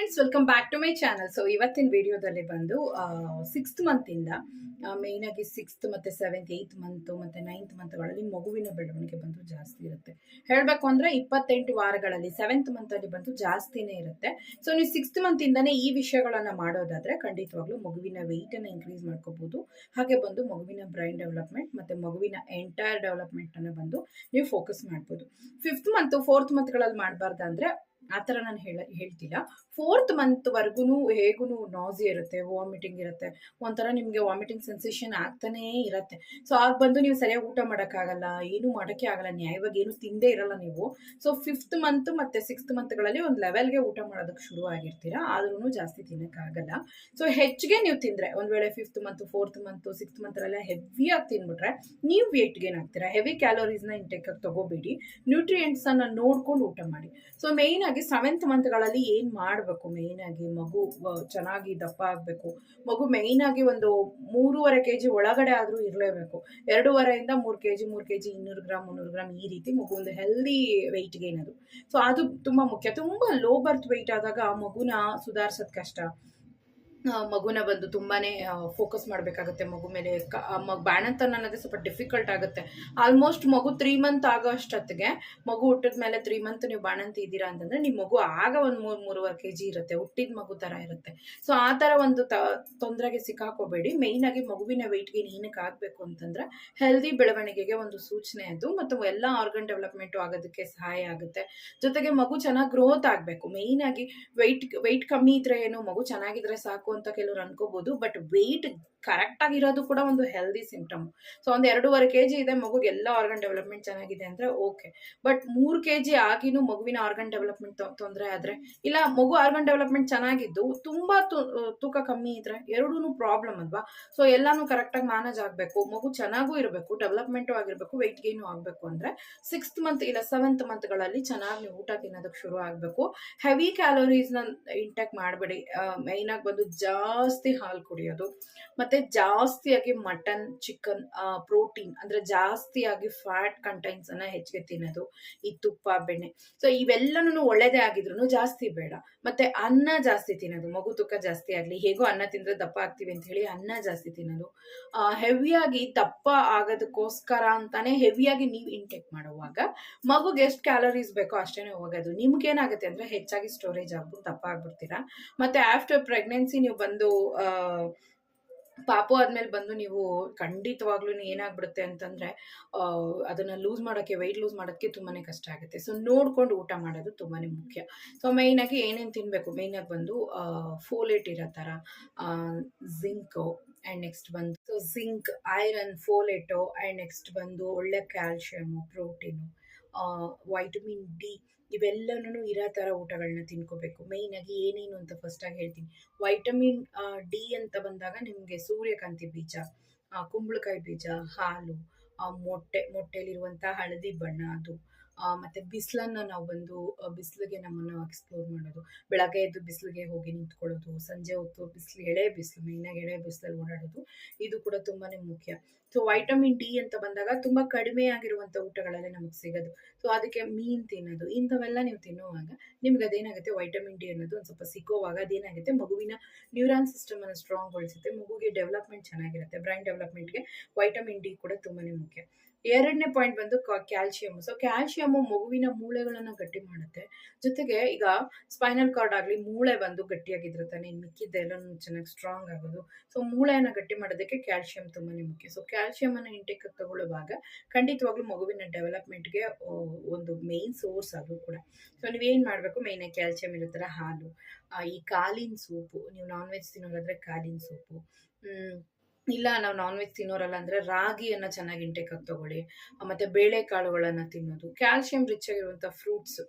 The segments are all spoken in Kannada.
Friends welcome back to my channel so ಇವತ್ತಿನ ವಿಡಿಯೋದಲ್ಲಿ ಬಂದು ಸಿಕ್ಸ್ತ್ ಮಂತಿಂದ ಮೇಯ್ನ್ ಆಗಿ ಸಿಕ್ಸ್ತ್ ಮತ್ತೆ ಸೆವೆಂತ್ ಏಯ್ತ್ ಮಂತ್ ಮತ್ತೆ ನೈನ್ತ್ ಮಂತ್ಗಳಲ್ಲಿ ಮಗುವಿನ ಬೆಳವಣಿಗೆ ಬಂದು ಜಾಸ್ತಿ ಇರುತ್ತೆ. ಹೇಳಬೇಕು ಅಂದ್ರೆ ಇಪ್ಪತ್ತೆಂಟು ವಾರಗಳಲ್ಲಿ ಸೆವೆಂತ್ ಮಂತಲ್ಲಿ ಬಂದು ಜಾಸ್ತಿನೇ ಇರುತ್ತೆ. ಸೊ ನೀವು ಸಿಕ್ಸ್ತ್ ಮಂತಿಂದನೇ ಈ ವಿಷಯಗಳನ್ನು ಮಾಡೋದಾದ್ರೆ ಖಂಡಿತವಾಗ್ಲೂ ಮಗುವಿನ ವೆಯ್ಟನ್ನು ಇನ್ಕ್ರೀಸ್ ಮಾಡ್ಕೋಬಹುದು ಹಾಗೆ ಬಂದು ಮಗುವಿನ ಬ್ರೈನ್ ಡೆವಲಪ್ಮೆಂಟ್ ಮತ್ತೆ ಮಗುವಿನ ಎಂಟೈರ್ ಡೆವಲಪ್ಮೆಂಟ್ ಅನ್ನ ಬಂದು ನೀವು ಫೋಕಸ್ ಮಾಡ್ಬೋದು. ಫಿಫ್ತ್ ಮಂತ್ ಫೋರ್ತ್ ಮಂತ್ಗಳಲ್ಲಿ ಮಾಡಬಾರ್ದಂದ್ರೆ ಆ ಥರ ನಾನು ಹೇಳ, ಹೇಳ್ತಿಲ್ಲ. ಫೋರ್ತ್ ಮಂತ್ವರೆಗೂ ಹೇಗೂ ನಾಸಿ ಇರುತ್ತೆ ವಾಮಿಟಿಂಗ್ ಇರುತ್ತೆ. ಒಂಥರ ನಿಮಗೆ ವಾಮಿಟಿಂಗ್ ಸೆನ್ಸೇಷನ್ ಆಗ್ತಾನೇ ಇರುತ್ತೆ. ಸೊ ಆಗ ಬಂದು ನೀವು ಸರಿಯಾಗಿ ಊಟ ಮಾಡೋಕ್ಕಾಗಲ್ಲ, ಏನು ಮಾಡೋಕ್ಕೆ ಆಗಲ್ಲ, ನ್ಯಾಯವಾಗಿ ಏನು ತಿಂದೇ ಇರಲ್ಲ ನೀವು. ಸೊ ಫಿಫ್ತ್ ಮಂತ್ ಮತ್ತು ಸಿಕ್ಸ್ತ್ ಮಂತ್ಗಳಲ್ಲಿ ಒಂದು ಲೆವೆಲ್ಗೆ ಊಟ ಮಾಡೋದಕ್ಕೆ ಶುರು ಆಗಿರ್ತೀರಾ? ಆದ್ರೂ ಜಾಸ್ತಿ ತಿನ್ನೋಕ್ಕಾಗಲ್ಲ. ಸೊ ಹೆಚ್ಚಿಗೆ ನೀವು ತಿಂದರೆ, ಒಂದು ವೇಳೆ fifth month fourth month sixth ಮಂತಲ್ಲೆಲ್ಲ ಹೆವಿಯಾಗಿ ತಿಂದ್ಬಿಟ್ರೆ ನೀವು ವೇಟ್ ಗೇನ್ ಆಗ್ತೀರಾ? ಹೆವಿ ಕ್ಯಾಲೋರೀಸ್ನ ಇಂಟೇಕಾಗಿ ತಗೋಬೇಡಿ. ನ್ಯೂಟ್ರಿಯೆಂಟ್ಸನ್ನು ನೋಡ್ಕೊಂಡು ಊಟ ಮಾಡಿ. ಸೊ ಮೇಯ್ನಾಗಿ ಸೆವೆಂತ್ ಮಂತ್ಗಳಲ್ಲಿ ಏನು ಮೇಯ್ನ್ ಆಗಿ ಮಗು ಚೆನ್ನಾಗಿ ದಪ್ಪ ಆಗಬೇಕು. ಮಗು ಮೇಯ್ನ್ ಆಗಿ ಒಂದು ಮೂರುವರೆ ಕೆ ಜಿ ಒಳಗಡೆ ಆದರೂ ಇರಲೇಬೇಕು. ಎರಡೂವರೆಯಿಂದ ಮೂರು ಕೆ ಜಿ ಮೂರು ಕೆ ಜಿ ಇನ್ನೂರು ಗ್ರಾಮ್, ಮುನ್ನೂರು ಗ್ರಾಮ್ ಈ ರೀತಿ ಮಗು ಒಂದು ಹೆಲ್ದಿ ವೆಯ್ಟ್ ಗೇನ್ ಅದು ಸೊ ಅದು ತುಂಬ ಮುಖ್ಯ. ತುಂಬ ಲೋ ಬರ್ತ್ ವೆಯ್ಟ್ ಆದಾಗ ಮಗುನ ಸುಧಾರಿಸೋದು ಕಷ್ಟ. ಮಗುನ ಬಂದು ತುಂಬಾನೇ ಫೋಕಸ್ ಮಾಡಬೇಕಾಗುತ್ತೆ. ಮಗು ಮೇಲೆ ಮಗು ಬಾಣಂತನ ಅನ್ನೋದೇ ಸ್ವಲ್ಪ ಡಿಫಿಕಲ್ಟ್ ಆಗುತ್ತೆ. ಆಲ್ಮೋಸ್ಟ್ ಮಗು ತ್ರೀ ಮಂತ್ ಆಗೋ ಅಷ್ಟೊತ್ತಿಗೆ, ಮಗು ಹುಟ್ಟಿದ ಮೇಲೆ ತ್ರೀ ಮಂತ್ ನೀವು ಬಾಣಂತ ಇದ್ದೀರಾ ಅಂತಂದ್ರೆ ನಿಮ್ಮ ಮಗು ಆಗ ಒಂದು ಮೂರು, ಮೂರುವರೆ ಕೆ ಜಿ ಇರುತ್ತೆ. ಹುಟ್ಟಿದ ಮಗು ಥರ ಇರುತ್ತೆ. ಸೊ ಆ ಥರ ಒಂದು ತ, ತೊಂದರೆಗೆ ಸಿಕ್ಕಾಕೋಬೇಡಿ. ಆಗಿ ಮಗುವಿನ ವೆಯ್ಟ್ಗೆ ಏನಕ್ಕೆ ಆಗಬೇಕು ಅಂತಂದ್ರೆ ಹೆಲ್ದಿ ಬೆಳವಣಿಗೆಗೆ ಒಂದು ಸೂಚನೆ ಅದು, ಮತ್ತು ಎಲ್ಲ ಆರ್ಗನ್ ಡೆವಲಪ್ಮೆಂಟು ಆಗೋದಕ್ಕೆ ಸಹಾಯ ಆಗುತ್ತೆ. ಜೊತೆಗೆ ಮಗು ಚೆನ್ನಾಗಿ ಗ್ರೋತ್ ಆಗಬೇಕು. ಆಗಿ ವೆಯ್ಟ್ ವೆಯ್ಟ್ ಕಮ್ಮಿ ಇದ್ರೆ ಏನು, ಮಗು ಚೆನ್ನಾಗಿದ್ರೆ ಸಾಕು. ಅಂತ ಕೆಲವ್ರು ಅನ್ಕೋಬಹುದು ಬಟ್ ವೆಯ್ಟ್ ಕರೆಕ್ಟ್ ಆಗಿರೋದು ಕೂಡ ಒಂದು ಹೆಲ್ದಿ ಸಿಂಪ್ಟಮ್ ಸೊ ಒಂದು ಎರಡೂವರೆ ಕೆ ಜಿ ಇದೆ, ಮಗುಗೆ ಎಲ್ಲ ಆರ್ಗನ್ ಡೆವಲಪ್ಮೆಂಟ್ ಚೆನ್ನಾಗಿದೆ ಅಂದ್ರೆ ಓಕೆ ಬಟ್ ಮೂರು ಕೆ ಜಿ ಆಗಿನೂ ಮಗುವಿನ ಆರ್ಗನ್ ಡೆವಲಪ್ಮೆಂಟ್ ತೊಂದರೆ ಆದ್ರೆ, ಇಲ್ಲ, ಮಗು ಆರ್ಗನ್ ಡೆವಲಪ್ಮೆಂಟ್ ಚೆನ್ನಾಗಿದ್ದು, ತುಂಬಾ ತೂಕ ಕಮ್ಮಿ ಇದ್ರೆ ಎರಡೂ ಪ್ರಾಬ್ಲಮ್ ಅಲ್ವಾ? ಸೊ ಎಲ್ಲಾನು ಕರೆಕ್ಟಾಗಿ ಮ್ಯಾನೇಜ್ ಆಗಬೇಕು. ಮಗು ಚೆನ್ನಾಗೂ ಇರಬೇಕು ಡೆವಲಪ್ಮೆಂಟು ಆಗಿರಬೇಕು ವೆಯ್ಟ್ ಗೇನು ಆಗಬೇಕು ಅಂದ್ರೆ ಸಿಕ್ಸ್ತ್ ಮಂತ್ ಇಲ್ಲ ಸೆವೆಂತ್ ಮಂತ್ಗಳಲ್ಲಿ ಚೆನ್ನಾಗಿ ನೀವು ಊಟ ತಿನ್ನೋದಕ್ಕೆ ಶುರು ಆಗಬೇಕು. ಹೆವಿ ಕ್ಯಾಲೋರೀಸ್ನ ಇಂಟೇಕ್ ಮಾಡಬೇಡಿ. ಆಗಿ ಬಂದು ಜಾಸ್ತಿ ಹಾಲು ಕುಡಿಯೋದು. ಮತ್ತೆ ಜಾಸ್ತಿಯಾಗಿ ಮಟನ್, ಚಿಕನ್ ಪ್ರೋಟೀನ್ ಅಂದ್ರೆ ಜಾಸ್ತಿಯಾಗಿ ಫ್ಯಾಟ್ ಕಂಟೆಂಟ್ಸ್ ಅನ್ನ ಹೆಚ್ಚಿಗೆ ತಿನ್ನೋದು. ಈ ತುಪ್ಪ, ಬೆಣ್ಣೆ. ಸೊ ಇವೆಲ್ಲನೂ ಒಳ್ಳೇದೇ ಆಗಿದ್ರು ಜಾಸ್ತಿ ಬೇಡ. ಮತ್ತೆ ಅನ್ನ ಜಾಸ್ತಿ ತಿನ್ನೋದು. ಮಗು ತುಕ್ಕ ಜಾಸ್ತಿ ಆಗಲಿ, ಹೇಗೋ ಅನ್ನ ತಿಂದ್ರೆ ದಪ್ಪ ಆಗ್ತೀವಿ ಅಂತ ಹೇಳಿ ಅನ್ನ ಜಾಸ್ತಿ ತಿನ್ನೋದು. ಹೆವಿಯಾಗಿ ದಪ್ಪ ಆಗೋದಕ್ಕೋಸ್ಕರ ಅಂತಾನೆ ಹೆವಿಯಾಗಿ ನೀವು ಇಂಟೇಕ್ ಮಾಡುವಾಗ ಮಗುಗೆ ಎಷ್ಟು ಕ್ಯಾಲೋರೀಸ್ ಬೇಕೋ ಅಷ್ಟೇನೆ ಹೋಗೋದು. ನಿಮ್ಗೇನಾಗುತ್ತೆ ಅಂದ್ರೆ ಹೆಚ್ಚಾಗಿ ಸ್ಟೋರೇಜ್ ಆಗ್ಬಿಟ್ಟು ದಪ್ಪ ಆಗ್ಬಿಡ್ತೀರಾ. ಮತ್ತೆ ಆಫ್ಟರ್ ಪ್ರೆಗ್ನೆನ್ಸಿ ನೀವು ಬಂದು ಪಾಪು ಆದ್ಮೇಲೆ ಬಂದು ನೀವು ಖಂಡಿತವಾಗ್ಲೂ ಏನಾಗ್ಬಿಡುತ್ತೆ ಅಂತಂದ್ರೆ ಅದನ್ನ ಲೂಸ್ ಮಾಡೋಕ್ಕೆ ವೆಯ್ಟ್ ಲೂಸ್ ಮಾಡೋಕ್ಕೆ ತುಂಬಾನೇ ಕಷ್ಟ ಆಗುತ್ತೆ. ಸೊ ನೋಡ್ಕೊಂಡು ಊಟ ಮಾಡೋದು ತುಂಬಾನೇ ಮುಖ್ಯ. ಸೊ ಮೈನ್ ಆಗಿ ಏನೇನು ತಿನ್ಬೇಕು? ಮೈನ್ ಆಗಿ ಬಂದು ಫೋಲೇಟ್ ಇರೋ ಥರ ಜಿಂಕು ಆ್ಯಂಡ್ ನೆಕ್ಸ್ಟ್ ಬಂದು so zinc iron folate and next ಬಂದು ಒಳ್ಳೆ ಕ್ಯಾಲ್ಶಿಯಮು ಪ್ರೋಟೀನು ವೈಟಮಿನ್ ಡಿ ಇವೆಲ್ಲನೂ ಇರೋ ಥರ ಊಟಗಳನ್ನ ತಿನ್ಕೋಬೇಕು. ಮೇಯ್ನಾಗಿ ಏನೇನು ಅಂತ ಫಸ್ಟಾಗಿ ಹೇಳ್ತೀನಿ. ವೈಟಮಿನ್ ಡಿ ಅಂತ ಬಂದಾಗ ನಿಮಗೆ ಸೂರ್ಯಕಾಂತಿ ಬೀಜ ಕುಂಬಳಕಾಯಿ ಬೀಜ, ಹಾಲು ಮೊಟ್ಟೆ ಮೊಟ್ಟೆಲಿರುವಂಥ ಹಳದಿ ಬಣ್ಣ ಅದು. ಮತ್ತೆ ಬಿಸಿಲನ್ನು ನಾವು ಬಂದು ಬಿಸಿಲಿಗೆ ನಮ್ಮನ್ನು ಎಕ್ಸ್ಪ್ಲೋರ್ ಮಾಡೋದು. ಬೆಳಗ್ಗೆ ಎದ್ದು ಬಿಸಿಲಿಗೆ ಹೋಗಿ ನಿಂತ್ಕೊಳ್ಳೋದು, ಸಂಜೆ ಹೊತ್ತು ಬಿಸಿಲು, ಎಳೆ ಬಿಸಿಲು ಮೇಯ್ನಾಗಿ ಎಳೆ ಬಿಸಿಲಲ್ಲಿ ಓಡಾಡೋದು, ಇದು ಕೂಡ ತುಂಬಾನೇ ಮುಖ್ಯ. ಸೊ ವೈಟಮಿನ್ ಡಿ ಅಂತ ಬಂದಾಗ ತುಂಬ ಕಡಿಮೆ ಆಗಿರುವಂಥ ಊಟಗಳಲ್ಲೇ ನಮಗೆ ಸಿಗೋದು. ಸೊ ಅದಕ್ಕೆ ಮೀನು ತಿನ್ನೋದು, ಇಂಥವೆಲ್ಲ ನೀವು ತಿನ್ನುವಾಗ ನಿಮ್ಗೆ ಅದೇನಾಗುತ್ತೆ? ವೈಟಮಿನ್ ಡಿ ಅನ್ನೋದು ಒಂದು ಸ್ವಲ್ಪ ಸಿಕ್ಕುವಾಗ ಅದೇನಾಗುತ್ತೆ? ಮಗುವಿನ ನ್ಯೂರಾನ್ ಸಿಸ್ಟಮ್ ಅನ್ನು ಸ್ಟ್ರಾಂಗ್ಗೊಳಿಸುತ್ತೆ ಮಗುಗೆ ಡೆವಲಪ್ಮೆಂಟ್ ಚೆನ್ನಾಗಿರುತ್ತೆ ಬ್ರೈನ್ ಡೆವಲಪ್ಮೆಂಟ್ಗೆ ವೈಟಮಿನ್ ಡಿ ಕೂಡ ತುಂಬಾನೇ ಮುಖ್ಯ. ಎರಡನೇ ಪಾಯಿಂಟ್ ಬಂದು ಕ್ಯಾಲ್ಸಿಯಂ ಸೊ ಕ್ಯಾಲ್ಸಿಯಂ ಮಗುವಿನ ಮೂಳೆಗಳನ್ನು ಗಟ್ಟಿ ಮಾಡುತ್ತೆ. ಜೊತೆಗೆ ಈಗ ಸ್ಪೈನಲ್ ಕಾರ್ಡ್ ಆಗಲಿ ಮೂಳೆ ಬಂದು ಗಟ್ಟಿಯಾಗಿದ್ರೆ ತಾನೇ ಮಿಕ್ಕಿದ್ದೆಲ್ಲ ಚೆನ್ನಾಗಿ ಸ್ಟ್ರಾಂಗ್ ಆಗೋದು. ಸೊ ಮೂಳೆಯನ್ನು ಗಟ್ಟಿ ಮಾಡೋದಕ್ಕೆ ಕ್ಯಾಲ್ಸಿಯಂ ತುಂಬಾನೇ ಮುಖ್ಯ. ಸೊ ಕ್ಯಾಲ್ಸಿಯಂ ಅನ್ನು ಇಂಟೇಕ್ ತಗೊಳ್ಳುವಾಗ ಖಂಡಿತವಾಗ್ಲೂ ಮಗುವಿನ ಡೆವಲಪ್ಮೆಂಟ್ಗೆ ಒಂದು ಮೇನ್ ಸೋರ್ಸ್ ಅದು ಕೂಡ. ಸೊ ನೀವೇನು ಮಾಡಬೇಕು? ಮೇಯ್ನಾಗಿ ಕ್ಯಾಲ್ಶಿಯಂ ಇರುತ್ತಲ್ಲ, ಹಾಲು. ಈ ಕಾಲಿನ ಸೂಪು. ನೀವು ನಾನ್ ವೆಜ್ ತಿನ್ನೋದಾದ್ರೆ ಕಾಲಿನ ಸೂಪು. ಇಲ್ಲ, ನಾವು ನಾನ್ ವೆಜ್ ತಿನ್ನೋರಲ್ಲ ಅಂದರೆ ರಾಗಿಯನ್ನು ಚೆನ್ನಾಗಿ ಇಂಟೇಕ್ ಆಗಿ ತಗೊಳ್ಳಿ. ಮತ್ತೆ ಮತ್ತೆ ಬೇಳೆಕಾಳುಗಳನ್ನು ತಿನ್ನೋದು. ಕ್ಯಾಲ್ಸಿಯಂ ರಿಚ್ ಆಗಿರುವಂಥ ಫ್ರೂಟ್ಸ್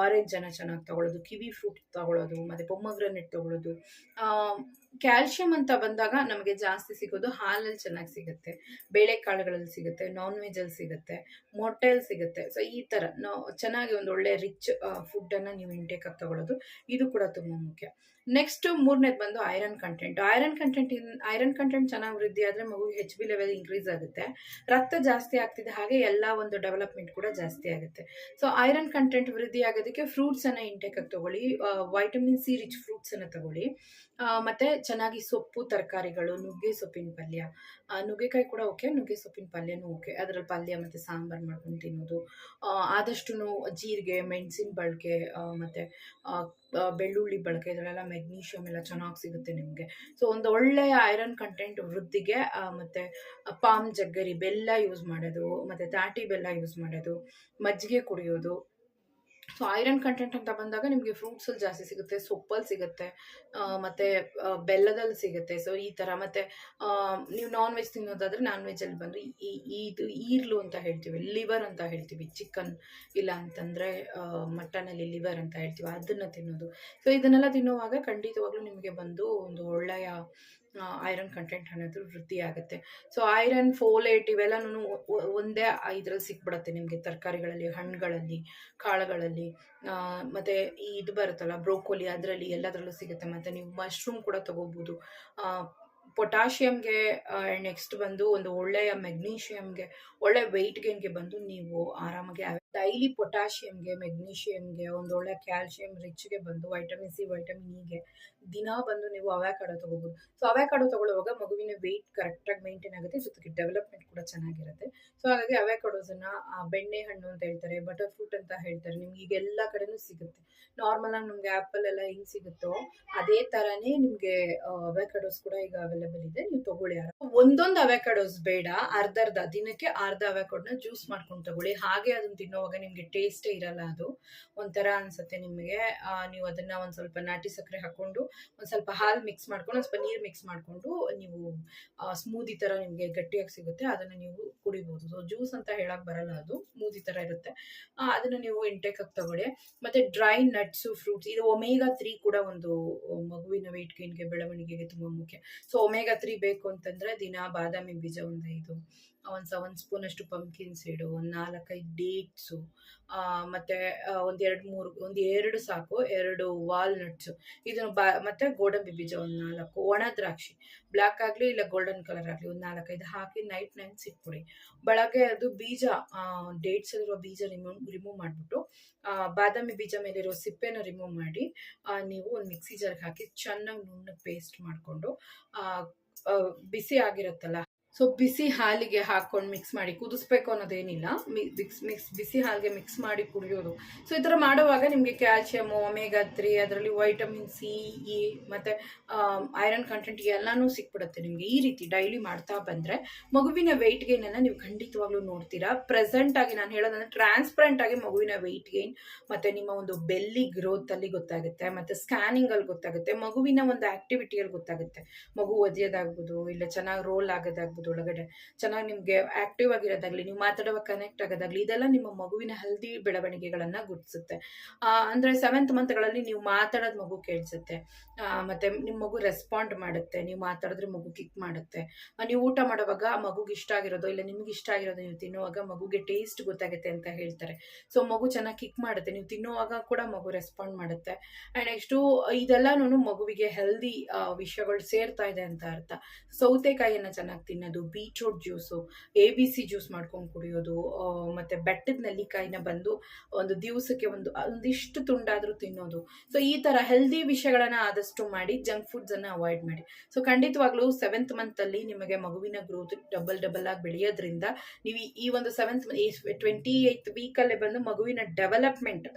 ಆರೆಂಜನ್ನು ಚೆನ್ನಾಗಿ ತಗೊಳ್ಳೋದು ಕಿವಿ ಫ್ರೂಟ್ ತಗೊಳ್ಳೋದು, ಮತ್ತು ಪೊಮ್ಮಗ್ರನೆಟ್ ತಗೊಳ್ಳೋದು. ಕ್ಯಾಲ್ಶಿಯಂ ಅಂತ ಬಂದಾಗ ನಮಗೆ ಜಾಸ್ತಿ ಸಿಗೋದು ಹಾಲಲ್ಲಿ ಚೆನ್ನಾಗಿ ಸಿಗುತ್ತೆ. ಬೇಳೆಕಾಳುಗಳಲ್ಲಿ ಸಿಗುತ್ತೆ ನಾನ್ ವೆಜ್ಜಲ್ಲಿ ಸಿಗುತ್ತೆ ಮೊಟ್ಟೆಯಲ್ಲಿ ಸಿಗುತ್ತೆ. ಸೊ ಈ ಥರ ಚೆನ್ನಾಗಿ ಒಂದು ಒಳ್ಳೆ ರಿಚ್ ಫುಡ್ಡನ್ನು ನೀವು ಇಂಟೇಕ್ ಆಗಿ ತಗೊಳ್ಳೋದು. ಇದು ಕೂಡ ತುಂಬ ಮುಖ್ಯ. ನೆಕ್ಸ್ಟ್ ಮೂರನೇದು ಬಂದು iron content iron content iron content ಚೆನ್ನಾಗಿ ವೃದ್ಧಿ ಆದರೆ ಮಗು ಹೆಚ್ ಬಿ ಲೆವೆಲ್ ಇನ್ಕ್ರೀಸ್ ಆಗುತ್ತೆ. ರಕ್ತ ಜಾಸ್ತಿ ಆಗ್ತಿದೆ, ಹಾಗೆ ಎಲ್ಲ ಒಂದು ಡೆವಲಪ್ಮೆಂಟ್ ಕೂಡ ಜಾಸ್ತಿ ಆಗುತ್ತೆ. ಸೊ ಐರನ್ ಕಂಟೆಂಟ್ ವೃದ್ಧಿ ಆಗೋದಕ್ಕೆ ಫ್ರೂಟ್ಸನ್ನು ಇಂಟೇಕಾಗಿ ತಗೊಳ್ಳಿ ವೈಟಮಿನ್ ಸಿ ರಿಚ್ ಫ್ರೂಟ್ಸನ್ನು ತಗೊಳ್ಳಿ. ಮತ್ತೆ ಚೆನ್ನಾಗಿ ಸೊಪ್ಪು, ತರಕಾರಿಗಳು, ನುಗ್ಗೆ ಸೊಪ್ಪಿನ ಪಲ್ಯ. ನುಗ್ಗೆಕಾಯಿ ಕೂಡ ಓಕೆ, ನುಗ್ಗೆ ಸೊಪ್ಪಿನ ಪಲ್ಯನೂ ಓಕೆ. ಅದರಲ್ಲಿ ಪಲ್ಯ ಮತ್ತು ಸಾಂಬಾರು ಮಾಡ್ಕೊಂಡು ತಿನ್ನೋದು. ಆದಷ್ಟು ಜೀರಿಗೆ, ಮೆಣಸಿನ ಬಳಕೆ ಮತ್ತು ಬೆಳ್ಳುಳ್ಳಿ ಬಳಕೆ, ಇದರಲ್ಲೆಲ್ಲ ಮೆಗ್ನೀಷಿಯಮ್ ಎಲ್ಲ ಚೆನ್ನಾಗಿ ಸಿಗುತ್ತೆ ನಿಮಗೆ. ಸೊ, ಒಂದು ಒಳ್ಳೆಯ ಐರನ್ ಕಂಟೆಂಟ್ ವೃದ್ಧಿಗೆ ಮತ್ತೆ ಪಾಮ್ ಜಗ್ಗರಿ ಬೆಲ್ಲ ಯೂಸ್ ಮಾಡೋದು, ಮತ್ತು ತಾಟಿ ಬೆಲ್ಲ ಯೂಸ್ ಮಾಡೋದು, ಮಜ್ಜಿಗೆ ಕುಡಿಯೋದು ಸೊ ಐರನ್ ಕಂಟೆಂಟ್ ಅಂತ ಬಂದಾಗ ನಿಮಗೆ ಫ್ರೂಟ್ಸಲ್ಲಿ ಜಾಸ್ತಿ ಸಿಗುತ್ತೆ, ಸೊಪ್ಪಲ್ಲಿ ಸಿಗುತ್ತೆ ಮತ್ತು ಬೆಲ್ಲದಲ್ಲಿ ಸಿಗುತ್ತೆ. ಸೊ ಈ ಥರ ಮತ್ತೆ ನೀವು ನಾನ್ ವೆಜ್ ತಿನ್ನೋದಾದ್ರೆ ನಾನ್ ವೆಜ್ಜಲ್ಲಿ ಬಂದು ಈ- ಇದು ಈರ್ಲು ಅಂತ ಹೇಳ್ತೀವಿ ಲಿವರ್ ಅಂತ ಹೇಳ್ತೀವಿ ಚಿಕನ್ ಇಲ್ಲ ಅಂತಂದರೆ ಮಟನಲ್ಲಿ ಲಿವರ್ ಅಂತ ಹೇಳ್ತೀವಿ, ಅದನ್ನು ತಿನ್ನೋದು. ಸೊ ಇದನ್ನೆಲ್ಲ ತಿನ್ನುವಾಗ ಖಂಡಿತವಾಗ್ಲೂ ನಿಮಗೆ ಬಂದು ಒಂದು ಒಳ್ಳೆಯ ಐರನ್ ಕಂಟೆಂಟ್ ಅನ್ನೋದು ವೃದ್ಧಿ ಆಗುತ್ತೆ. ಸೊ ಐರನ್ ಫೋಲೇಟ್ ಇವೆಲ್ಲನೂ ಒಂದೇ ಇದರಲ್ಲಿ ಸಿಕ್ಬಿಡತ್ತೆ ನಿಮಗೆ ತರಕಾರಿಗಳಲ್ಲಿ, ಹಣ್ಣುಗಳಲ್ಲಿ, ಕಾಳುಗಳಲ್ಲಿ. ಮತ್ತೆ ಇದು ಬರುತ್ತಲ್ಲ, ಬ್ರೋಕೋಲಿ ಅದರಲ್ಲಿ ಎಲ್ಲದರಲ್ಲೂ ಸಿಗುತ್ತೆ. ಮತ್ತೆ ನೀವು ಮಶ್ರೂಮ್ ಕೂಡ ತಗೋಬೋದು. ಪೊಟ್ಯಾಷಿಯಮ್ಗೆ ನೆಕ್ಸ್ಟ್ ಬಂದು ಒಂದು ಒಳ್ಳೆಯ ಮೆಗ್ನೀಷಿಯಂಗೆ ಒಳ್ಳೆ ವೆಯ್ಟ್ ಗೇನ್ಗೆ ಬಂದು ನೀವು ಆರಾಮಾಗಿ ಡೈಲಿ ಪೊಟ್ಯಾಷಿಯಮ್ಗೆ ಮೆಗ್ನೀಷಿಯಮ್ಗೆ ಒಂದು ಒಳ್ಳೆ ಕ್ಯಾಲ್ಶಿಯಂ ರಿಚ್ಗೆ ಬಂದು ವೈಟಮಿನ್ ಸಿ ವೈಟಮಿನ್ ಇಗೆ ದಿನ ಬಂದು ನೀವು ಅವ್ಯಾಕಾಡೋ ತಗೋಬೋದು. ಸೊ ಅವ್ಯಾಕಾಡೋ ತಗೊಳ್ಳುವಾಗ ಮಗುವಿನ ವೆಯ್ಟ್ ಕರೆಕ್ಟಾಗಿ ಮೇಂಟೈನ್ ಆಗುತ್ತೆ, ಜೊತೆಗೆ ಡೆವಲಪ್ಮೆಂಟ್ ಕೂಡ ಚೆನ್ನಾಗಿರುತ್ತೆ. ಸೊ ಹಾಗಾಗಿ ಅವ್ಯಾಕಾಡೋಸನ್ನು ಬೆಣ್ಣೆ ಹಣ್ಣು ಅಂತ ಹೇಳ್ತಾರೆ ಬಟರ್ ಫ್ರೂಟ್ ಅಂತ ಹೇಳ್ತಾರೆ, ನಿಮ್ಗೆ ಈಗ ಎಲ್ಲ ಕಡೆನೂ ಸಿಗುತ್ತೆ. ನಾರ್ಮಲ್ ಆಗಿ ನಮ್ಗೆ ಆ್ಯಪಲ್ ಎಲ್ಲ ಹೆಂಗೆ ಸಿಗುತ್ತೋ, ಅದೇ ಥರನೇ ನಿಮಗೆ ಅವ್ಯಾಕಾಡೋಸ್ ಕೂಡ ಈಗ ಅವೈಲೇಬಲ್ ಇದೆ, ನೀವು ತಗೊಳ್ಳಿ ಒಂದೊಂದು ಅವೆಕಾಡೋಸ್ ಬೇಡ ಅರ್ಧ ಅರ್ಧ ದಿನಕ್ಕೆ ಅರ್ಧ ಅವೆಕಾಡೋನ ಜ್ಯೂಸ್ ಮಾಡ್ಕೊಂಡು ತಗೊಳ್ಳಿ. ಹಾಗೆ ಅದನ್ನ ತಿನ್ನೋವಾಗ ನಿಮಗೆ ಟೇಸ್ಟೇ ಇರಲ್ಲ ಅದು. ಒಂಥರ ಅನ್ಸುತ್ತೆ ನಿಮಗೆ. ನೀವು ಅದನ್ನ ಒಂದು ಸ್ವಲ್ಪ ನಾಟಿ ಸಕ್ಕರೆ ಹಾಕೊಂಡು ಒಂದು ಸ್ವಲ್ಪ ಹಾಲು ಮಿಕ್ಸ್ ಮಾಡ್ಕೊಂಡು ಸ್ವಲ್ಪ ನೀರು ಮಿಕ್ಸ್ ಮಾಡಿಕೊಂಡು, ನೀವು ಸ್ಮೂದಿ ಥರ ನಿಮಗೆ ಗಟ್ಟಿಯಾಗಿ ಸಿಗುತ್ತೆ. ಅದನ್ನು ನೀವು ಕುಡಿಬೋದು. ಸೊ ಜ್ಯೂಸ್ ಅಂತ ಹೇಳಕ್ ಬರಲ್ಲ ಅದು. ಸ್ಮೂದಿ ಥರ ಇರುತ್ತೆ. ಅದನ್ನ ನೀವು ಆಗಿ ತಗೊಳ್ಳಿ. ಮತ್ತೆ ಡ್ರೈ ನಟ್ಸು ಫ್ರೂಟ್ಸ್ ಇದು ಒಮೇಗಾ ತ್ರೀ ಕೂಡ ಒಂದು ಮಗುವಿನ ವೆಯ್ಟ್ ಗೇನ್ಗೆ ಬೆಳವಣಿಗೆಗೆ ತುಂಬ ಮುಖ್ಯ. ಸೊ ಒಮೇಗಾ ತ್ರೀ ಬೇಕು ಅಂತಂದ್ರೆ ದಿನ ಬಾದಾಮಿ ಬೀಜ ಒಂದು ಒಂದು ಸ ಸ್ಪೂನ್ ಅಷ್ಟು ಪಂಕಿನ್ ಸೀಡು ಒಂದು ನಾಲ್ಕೈದು ಡೇಟ್ಸು ಮತ್ತು ಒಂದು ಎರಡು ಮೂರು, ಒಂದು ಎರಡು ಸಾಕು, ಎರಡು ವಾಲ್ನಟ್ಸು ಇದನ್ನು ಬಾ, ಮತ್ತು ಗೋಡಂಬಿ ಬೀಜ ಒಂದು ನಾಲ್ಕು, ಒಣ ದ್ರಾಕ್ಷಿ ಬ್ಲ್ಯಾಕ್ ಆಗಲಿ ಇಲ್ಲ ಗೋಲ್ಡನ್ ಕಲರ್ ಆಗಲಿ ಒಂದು ನಾಲ್ಕೈದು ಹಾಕಿ ನೈಟ್ ನೆನೆಸಿಟ್ಬಿಡಿ ಬೆಳಗ್ಗೆ ಅದು ಬೀಜ ಡೇಟ್ಸ್ ಅಲ್ಲಿರೋ ಬೀಜ ರಿಮೂವ್ ರಿಮೂವ್ ಮಾಡಿಬಿಟ್ಟು ಬಾದಾಮಿ ಬೀಜ ಮೇಲಿರೋ ಸಿಪ್ಪೆನ ರಿಮೂವ್ ಮಾಡಿ ನೀವು ಒಂದು ಮಿಕ್ಸಿ ಜಾರ್ಗೆ ಹಾಕಿ ಚೆನ್ನಾಗಿ ನುಣ್ಣಗೆ ಪೇಸ್ಟ್ ಮಾಡಿಕೊಂಡು ಬಿಸಿ ಆಗಿರುತ್ತಲ್ಲ ಸೊ ಬಿಸಿ ಹಾಲಿಗೆ ಹಾಕೊಂಡು ಮಿಕ್ಸ್ ಮಾಡಿ ಕುದಿಸ್ಬೇಕು ಅನ್ನೋದೇನಿಲ್ಲ. ಮಿಕ್ಸ್ ಮಿಕ್ಸ್ ಬಿಸಿ ಹಾಲಿಗೆ ಮಿಕ್ಸ್ ಮಾಡಿ ಕುಡಿಯೋದು. ಸೊ ಈ ಥರ ಮಾಡುವಾಗ ನಿಮಗೆ ಕ್ಯಾಲ್ಶಿಯಮು ಒಮೆಗಾ ತ್ರೀ ಅದರಲ್ಲಿ ವೈಟಮಿನ್ ಸಿ ಇ ಮತ್ತು ಐರನ್ ಕಂಟೆಂಟ್ ಎಲ್ಲನೂ ಸಿಕ್ಬಿಡುತ್ತೆ ನಿಮಗೆ. ಈ ರೀತಿ ಡೈಲಿ ಮಾಡ್ತಾ ಬಂದರೆ ಮಗುವಿನ ವೆಯ್ಟ್ ಗೇನನ್ನು ನೀವು ಖಂಡಿತವಾಗ್ಲೂ ನೋಡ್ತೀರಾ. ಪ್ರೆಸೆಂಟ್ ಆಗಿ ನಾನು ಹೇಳೋದಂದ್ರೆ ಟ್ರಾನ್ಸ್ಪರೆಂಟ್ ಆಗಿ ಮಗುವಿನ ವೆಯ್ಟ್ ಗೇನ್ ಮತ್ತು ನಿಮ್ಮ ಒಂದು ಬೆಲ್ಲಿ ಗ್ರೋತಲ್ಲಿ ಗೊತ್ತಾಗುತ್ತೆ, ಮತ್ತು ಸ್ಕ್ಯಾನಿಂಗಲ್ಲಿ ಗೊತ್ತಾಗುತ್ತೆ, ಮಗುವಿನ ಒಂದು ಆ್ಯಕ್ಟಿವಿಟಿಯಲ್ಲಿ ಗೊತ್ತಾಗುತ್ತೆ. ಮಗು ಒದೆಯೋದಾಗ್ಬೋದು, ಇಲ್ಲ ಚೆನ್ನಾಗಿ ರೋಲ್ ಆಗೋದಾಗ್ಬೋದು ಒಳಗಡೆ ಚೆನ್ನಾಗಿ ನಿಮಗೆ ಆಕ್ಟಿವ್ ಆಗಿರೋದಾಗ್ಲಿ, ನೀವು ಮಾತಾಡುವಾಗ ಕನೆಕ್ಟ್ ಆಗೋದಾಗ್ಲಿ, ಇದೆಲ್ಲ ನಿಮ್ಮ ಮಗುವಿನ ಹೆಲ್ದಿ ಬೆಳವಣಿಗೆಗಳನ್ನು ಗುರುತಿಸುತ್ತೆ. ಅಂದರೆ ಸೆವೆಂತ್ ಮಂತ್ಗಳಲ್ಲಿ ನೀವು ಮಾತಾಡೋದು ಮಗು ಕೇಳಿಸುತ್ತೆ. ಮತ್ತೆ ನಿಮ್ಮ ಮಗು ರೆಸ್ಪಾಂಡ್ ಮಾಡುತ್ತೆ, ನೀವು ಮಾತಾಡಿದ್ರೆ ಮಗು ಕಿಕ್ ಮಾಡುತ್ತೆ. ನೀವು ಊಟ ಮಾಡುವಾಗ ಮಗುಗೆ ಇಷ್ಟ ಆಗಿರೋದು, ಇಲ್ಲ ನಿಮ್ಗೆ ಇಷ್ಟ ಆಗಿರೋದು ನೀವು ತಿನ್ನುವಾಗ ಮಗುಗೆ ಟೇಸ್ಟ್ ಗೊತ್ತಾಗುತ್ತೆ ಅಂತ ಹೇಳ್ತಾರೆ. ಸೊ ಮಗು ಚೆನ್ನಾಗಿ ಕಿಕ್ ಮಾಡುತ್ತೆ, ನೀವು ತಿನ್ನುವಾಗ ಕೂಡ ಮಗು ರೆಸ್ಪಾಂಡ್ ಮಾಡುತ್ತೆ. ಆ್ಯಂಡ್ ನೆಕ್ಸ್ಟು ಇದೆಲ್ಲನೂ ಮಗುವಿಗೆ ಹೆಲ್ದಿ ವಿಷಯಗಳು ಸೇರ್ತಾ ಇದೆ ಅಂತ ಅರ್ಥ. ಸೌತೆಕಾಯಿಯನ್ನು ಚೆನ್ನಾಗಿ ತಿನ್ನೋದು beetroot juice A B C juice ಮಾಡ್ಕೊಂಡು ಕುಡಿಯೋದು ಮತ್ತು ಬೆಟ್ಟದ ನೆಲ್ಲಿಕಾಯಿನ ಬಂದು ಒಂದು ದಿವಸಕ್ಕೆ ಒಂದು ಒಂದಿಷ್ಟು ತುಂಡಾದರೂ ತಿನ್ನೋದು. ಸೊ ಈ ಥರ ಹೆಲ್ದಿ ವಿಷಯಗಳನ್ನು ಆದಷ್ಟು ಮಾಡಿ ಜಂಕ್ ಫುಡ್ಸನ್ನು ಅವಾಯ್ಡ್ ಮಾಡಿ. ಸೊ ಖಂಡಿತವಾಗ್ಲೂ ಸೆವೆಂತ್ ಮಂತಲ್ಲಿ ನಿಮಗೆ ಮಗುವಿನ ಗ್ರೋತ್ ಡಬಲ್ ಡಬಲ್ ಆಗಿ ಬೆಳೆಯೋದ್ರಿಂದ ನೀವು ಈ- ಒಂದು ಸೆವೆಂತ್ ಟ್ವೆಂಟಿ ಏಯ್ತ್ ವೀಕಲ್ಲೇ ಬಂದು ಮಗುವಿನ ಡೆವಲಪ್ಮೆಂಟ್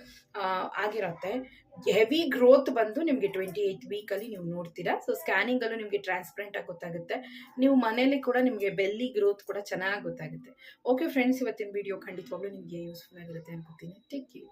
ಆಗಿರುತ್ತೆ. ಹೆವಿ ಗ್ರೋತ್ ಬಂದು ನಿಮಗೆ ಟ್ವೆಂಟಿ ಏಯ್ತ್ ವೀಕಲ್ಲಿ ನೀವು ನೋಡ್ತೀರಾ. ಸೊ ಸ್ಕ್ಯಾನಿಂಗಲ್ಲೂ ನಿಮಗೆ ಟ್ರಾನ್ಸ್ಪರೆಂಟಾಗಿ ಗೊತ್ತಾಗುತ್ತೆ. ನೀವು ಮನೇಲಿ ಕೂಡ ನಿಮಗೆ ಬೆಲ್ಲಿ ಗ್ರೋತ್ ಕೂಡ ಚೆನ್ನಾಗಿ ಗೊತ್ತಾಗುತ್ತೆ. ಓಕೆ ಫ್ರೆಂಡ್ಸ್ ಇವತ್ತಿನ ವಿಡಿಯೋ ಖಂಡಿತವಾಗ್ಲೂ ನಿಮಗೆ ಯೂಸ್ಫುಲ್ ಆಗಿರುತ್ತೆ ಅನ್ಕೋತೀನಿ. Take you